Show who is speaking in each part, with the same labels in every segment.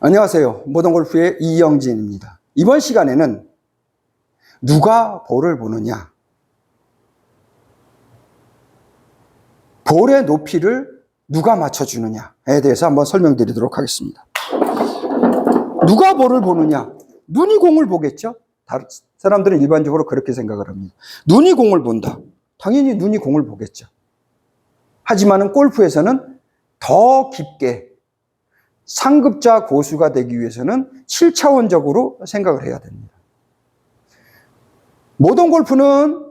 Speaker 1: 안녕하세요. 모던 골프의 이영진입니다. 이번 시간에는 누가 볼을 보느냐, 볼의 높이를 누가 맞춰주느냐에 대해서 한번 설명드리도록 하겠습니다. 누가 볼을 보느냐? 눈이 공을 보겠죠? 사람들은 일반적으로 그렇게 생각을 합니다. 눈이 공을 본다. 당연히 눈이 공을 보겠죠. 하지만은 골프에서는 더 깊게 상급자 고수가 되기 위해서는 7차원적으로 생각을 해야 됩니다. 모던 골프는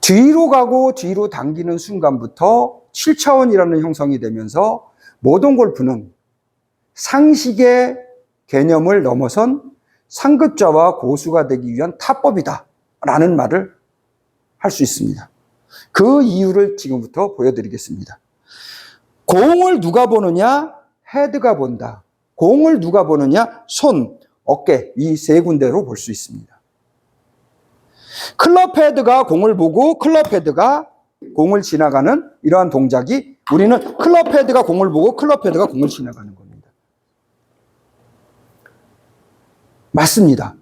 Speaker 1: 뒤로 가고 뒤로 당기는 순간부터 7차원이라는 형성이 되면서 모던 골프는 상식의 개념을 넘어선 상급자와 고수가 되기 위한 타법이다. 라는 말을 할 수 있습니다. 그 이유를 지금부터 보여드리겠습니다. 공을 누가 보느냐? 헤드가 본다. 공을 누가 보느냐? 손, 어깨, 이 세 군데로 볼 수 있습니다. 클럽 헤드가 공을 보고 클럽 헤드가 공을 지나가는 이러한 동작이 우리는 클럽 헤드가 공을 보고 클럽 헤드가 공을 지나가는 겁니다. 맞습니다.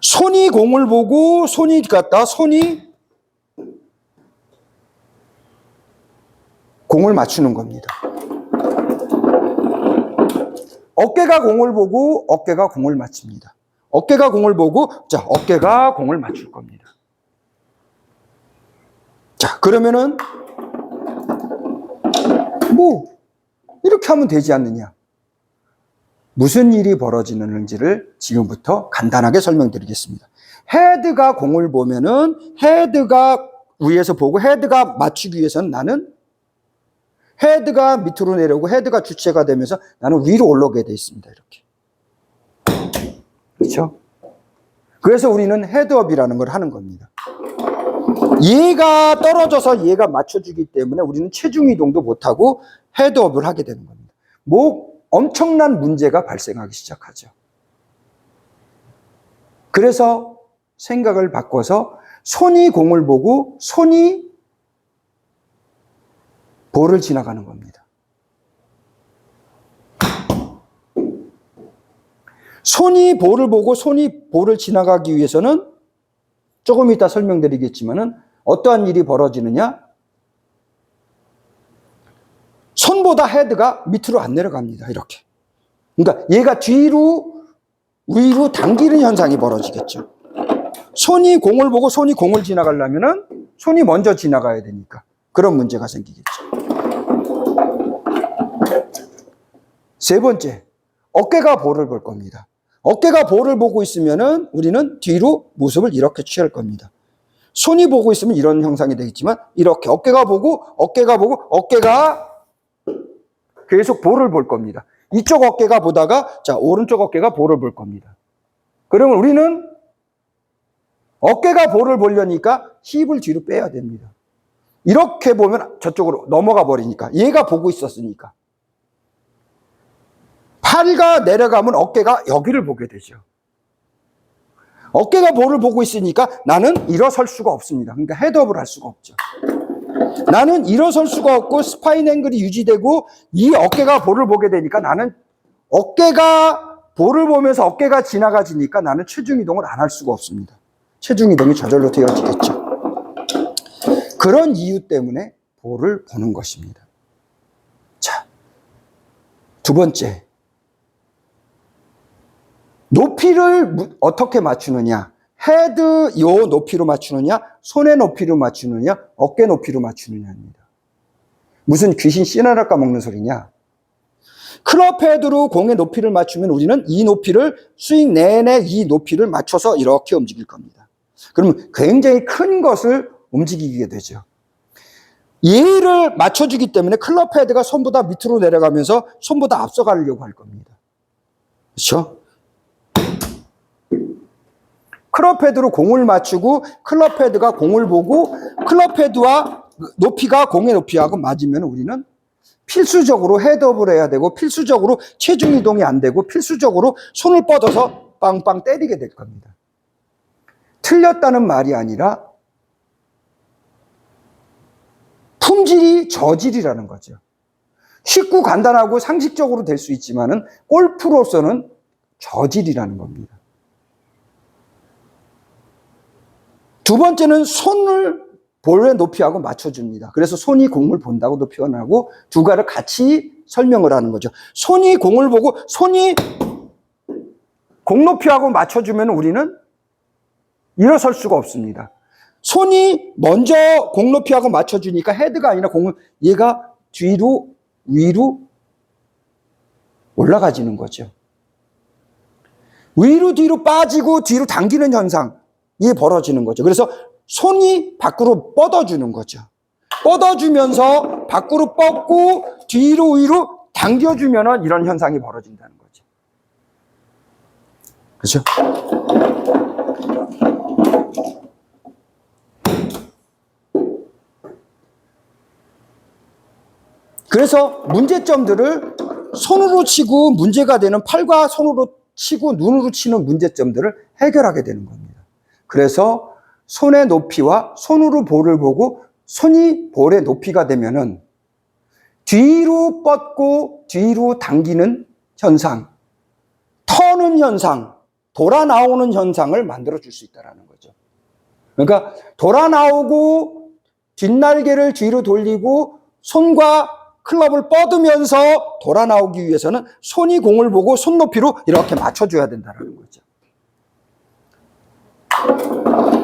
Speaker 1: 손이 공을 보고 손이 갔다 손이 공을 맞추는 겁니다. 어깨가 공을 보고 어깨가 공을 맞춥니다. 어깨가 공을 보고 자 어깨가 공을 맞출 겁니다. 자 그러면은 뭐 이렇게 하면 되지 않느냐? 무슨 일이 벌어지는지를 지금부터 간단하게 설명드리겠습니다. 헤드가 공을 보면은 헤드가 위에서 보고 헤드가 맞추기 위해서는 나는 헤드가 밑으로 내려오고 헤드가 주체가 되면서 나는 위로 올라오게 돼 있습니다. 이렇게. 그렇죠? 그래서 우리는 헤드업이라는 걸 하는 겁니다. 얘가 떨어져서 얘가 맞춰주기 때문에 우리는 체중 이동도 못하고 헤드업을 하게 되는 겁니다. 뭐 엄청난 문제가 발생하기 시작하죠. 그래서 생각을 바꿔서 손이 공을 보고 손이 볼을 지나가는 겁니다. 손이 볼을 보고 손이 볼을 지나가기 위해서는 조금 이따 설명드리겠지만은 어떠한 일이 벌어지느냐? 손보다 헤드가 밑으로 안 내려갑니다. 이렇게. 그러니까 얘가 뒤로 위로 당기는 현상이 벌어지겠죠. 손이 공을 보고 손이 공을 지나가려면은 손이 먼저 지나가야 되니까 그런 문제가 생기겠죠. 세 번째, 어깨가 볼을 볼 겁니다. 어깨가 볼을 보고 있으면은 우리는 뒤로 모습을 이렇게 취할 겁니다. 손이 보고 있으면 이런 형상이 되겠지만 이렇게 어깨가 보고 어깨가 보고 어깨가 계속 볼을 볼 겁니다. 이쪽 어깨가 보다가 자 오른쪽 어깨가 볼을 볼 겁니다. 그러면 우리는 어깨가 볼을 보려니까 힙을 뒤로 빼야 됩니다. 이렇게 보면 저쪽으로 넘어가 버리니까 얘가 보고 있었으니까 팔가 내려가면 어깨가 여기를 보게 되죠. 어깨가 볼을 보고 있으니까 나는 일어설 수가 없습니다. 그러니까 헤드업을 할 수가 없죠. 나는 일어설 수가 없고 스파인 앵글이 유지되고 이 어깨가 볼을 보게 되니까 나는 어깨가 볼을 보면서 어깨가 지나가지니까 나는 체중 이동을 안 할 수가 없습니다. 체중 이동이 저절로 되어지겠죠. 그런 이유 때문에 볼을 보는 것입니다. 자, 두 번째. 높이를 어떻게 맞추느냐? 헤드 요 높이로 맞추느냐? 손의 높이로 맞추느냐? 어깨 높이로 맞추느냐입니다. 무슨 귀신 씨나라 까먹는 소리냐? 클럽 헤드로 공의 높이를 맞추면 우리는 이 높이를 스윙 내내 이 높이를 맞춰서 이렇게 움직일 겁니다. 그러면 굉장히 큰 것을 움직이게 되죠. 얘를 맞춰주기 때문에 클럽 헤드가 손보다 밑으로 내려가면서 손보다 앞서가려고 할 겁니다. 그렇죠? 클럽 헤드로 공을 맞추고 클럽 헤드가 공을 보고 클럽 헤드와 높이가 공의 높이하고 맞으면 우리는 필수적으로 헤드업을 해야 되고 필수적으로 체중 이동이 안 되고 필수적으로 손을 뻗어서 빵빵 때리게 될 겁니다. 틀렸다는 말이 아니라 품질이 저질이라는 거죠. 쉽고 간단하고 상식적으로 될 수 있지만은 골프로서는 저질이라는 겁니다. 두 번째는 손을 볼의 높이하고 맞춰줍니다. 그래서 손이 공을 본다고도 표현하고 두 가를 같이 설명을 하는 거죠. 손이 공을 보고 손이 공 높이하고 맞춰주면 우리는 일어설 수가 없습니다. 손이 먼저 공 높이하고 맞춰주니까 헤드가 아니라 공을 얘가 뒤로 위로 올라가지는 거죠. 위로 뒤로 빠지고 뒤로 당기는 현상 이 벌어지는 거죠. 그래서 손이 밖으로 뻗어주는 거죠. 뻗어주면서 밖으로 뻗고 뒤로 위로 당겨주면 이런 현상이 벌어진다는 거죠. 그렇죠? 그래서 문제점들을 손으로 치고 문제가 되는 팔과 손으로 치고 눈으로 치는 문제점들을 해결하게 되는 겁니다. 그래서 손의 높이와 손으로 볼을 보고 손이 볼의 높이가 되면은 뒤로 뻗고 뒤로 당기는 현상, 터는 현상, 돌아 나오는 현상을 만들어 줄 수 있다라는 거죠. 그러니까 돌아 나오고 뒷날개를 뒤로 돌리고 손과 클럽을 뻗으면서 돌아 나오기 위해서는 손이 공을 보고 손 높이로 이렇게 맞춰줘야 된다는 거죠.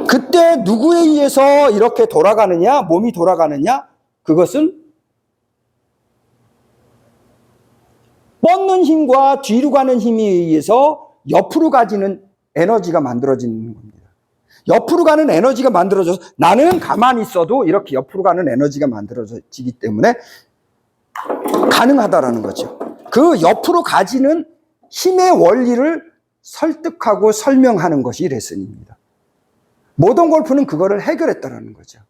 Speaker 1: 그때 누구에 의해서 이렇게 돌아가느냐, 몸이 돌아가느냐, 그것은 뻗는 힘과 뒤로 가는 힘에 의해서 옆으로 가지는 에너지가 만들어지는 겁니다. 옆으로 가는 에너지가 만들어져서 나는 가만히 있어도 이렇게 옆으로 가는 에너지가 만들어지기 때문에 가능하다라는 거죠. 그 옆으로 가지는 힘의 원리를 설득하고 설명하는 것이 레슨입니다. 모던 골프는 그거를 해결했다라는 거죠.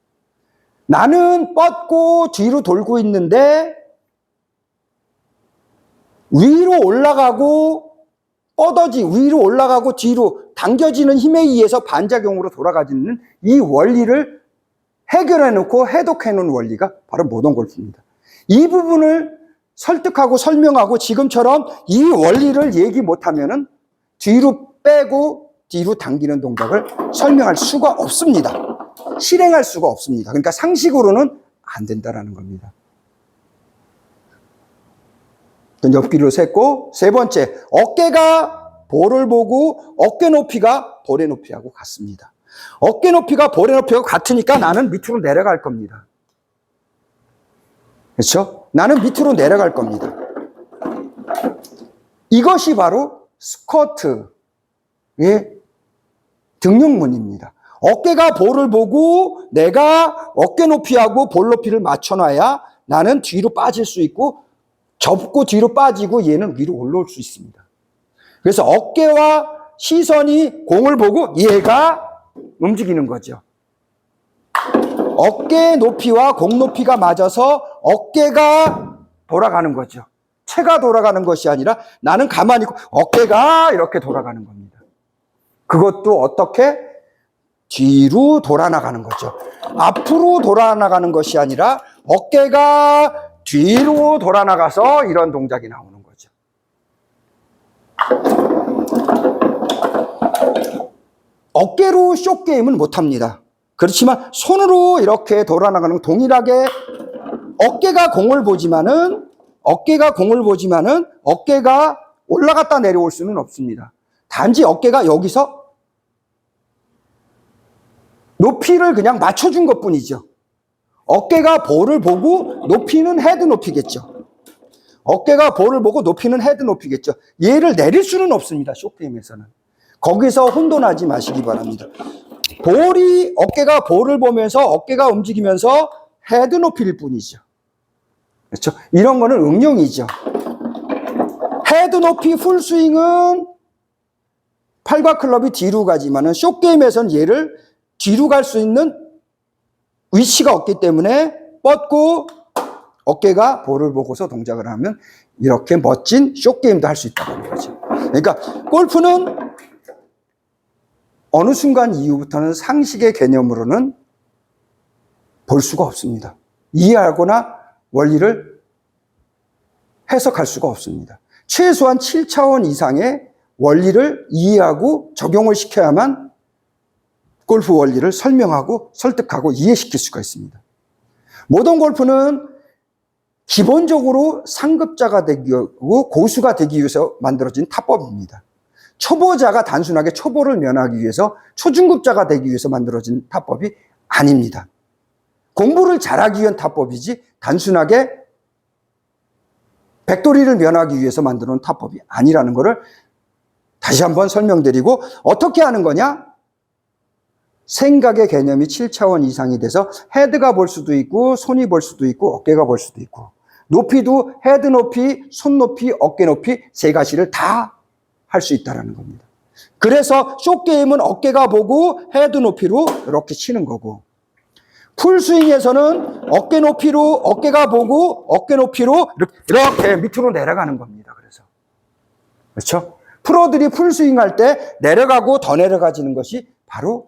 Speaker 1: 나는 뻗고 뒤로 돌고 있는데 위로 올라가고 뻗어지 위로 올라가고 뒤로 당겨지는 힘에 의해서 반작용으로 돌아가지는 이 원리를 해결해 놓고 해독해 놓은 원리가 바로 모던 골프입니다. 이 부분을 설득하고 설명하고 지금처럼 이 원리를 얘기 못하면은 뒤로 빼고 뒤로 당기는 동작을 설명할 수가 없습니다. 실행할 수가 없습니다. 그러니까 상식으로는 안 된다라는 겁니다. 옆귀를 셌고 세 번째 어깨가 볼을 보고 어깨 높이가 볼의 높이하고 같습니다. 어깨 높이가 볼의 높이하고 같으니까 나는 밑으로 내려갈 겁니다. 그렇죠? 나는 밑으로 내려갈 겁니다. 이것이 바로 스쿼트의 등용문입니다. 어깨가 볼을 보고 내가 어깨 높이하고 볼 높이를 맞춰놔야 나는 뒤로 빠질 수 있고 접고 뒤로 빠지고 얘는 위로 올라올 수 있습니다. 그래서 어깨와 시선이 공을 보고 얘가 움직이는 거죠. 어깨 높이와 공 높이가 맞아서 어깨가 돌아가는 거죠. 체가 돌아가는 것이 아니라 나는 가만히 있고 어깨가 이렇게 돌아가는 겁니다. 그것도 어떻게? 뒤로 돌아 나가는 거죠. 앞으로 돌아 나가는 것이 아니라 어깨가 뒤로 돌아 나가서 이런 동작이 나오는 거죠. 어깨로 쇼 게임은 못 합니다. 그렇지만 손으로 이렇게 돌아 나가는 동일하게 어깨가 공을 보지만은 어깨가 공을 보지만은 어깨가 올라갔다 내려올 수는 없습니다. 단지 어깨가 여기서 높이를 그냥 맞춰준 것 뿐이죠. 어깨가 볼을 보고 높이는 헤드 높이겠죠. 어깨가 볼을 보고 높이는 헤드 높이겠죠. 얘를 내릴 수는 없습니다. 쇼게임에서는. 거기서 혼돈하지 마시기 바랍니다. 볼이 어깨가 볼을 보면서 어깨가 움직이면서 헤드 높이일 뿐이죠. 그렇죠? 이런 거는 응용이죠. 헤드 높이 풀 스윙은 팔과 클럽이 뒤로 가지만은 쇼게임에서는 얘를 뒤로 갈 수 있는 위치가 없기 때문에 뻗고 어깨가 볼을 보고서 동작을 하면 이렇게 멋진 쇼게임도 할 수 있다는 거죠. 그러니까 골프는 어느 순간 이후부터는 상식의 개념으로는 볼 수가 없습니다. 이해하거나 원리를 해석할 수가 없습니다. 최소한 7차원 이상의 원리를 이해하고 적용을 시켜야만 골프 원리를 설명하고 설득하고 이해시킬 수가 있습니다. 모던 골프는 기본적으로 상급자가 되기 위하고 고수가 되기 위해서 만들어진 타법입니다. 초보자가 단순하게 초보를 면하기 위해서 초중급자가 되기 위해서 만들어진 타법이 아닙니다. 공부를 잘하기 위한 타법이지 단순하게 백돌이를 면하기 위해서 만들어 놓은 타법이 아니라는 것을 다시 한번 설명드리고 어떻게 하는 거냐? 생각의 개념이 7차원 이상이 돼서 헤드가 볼 수도 있고 손이 볼 수도 있고 어깨가 볼 수도 있고 높이도 헤드 높이, 손 높이, 어깨 높이 세 가지를 다 할 수 있다는 겁니다. 그래서 쇼게임은 어깨가 보고 헤드 높이로 이렇게 치는 거고 풀스윙에서는 어깨 높이로 어깨가 보고 어깨 높이로 이렇게, 이렇게 밑으로 내려가는 겁니다. 그래서 그렇죠? 프로들이 풀스윙 할 때 내려가고 더 내려가지는 것이 바로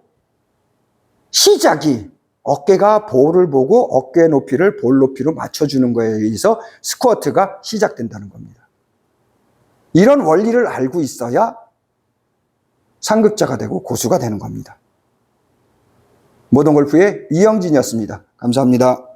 Speaker 1: 시작이 어깨가 볼을 보고 어깨 높이를 볼 높이로 맞춰주는 거에 의해서 스쿼트가 시작된다는 겁니다. 이런 원리를 알고 있어야 상급자가 되고 고수가 되는 겁니다. 모던 골프의 이영진이었습니다. 감사합니다.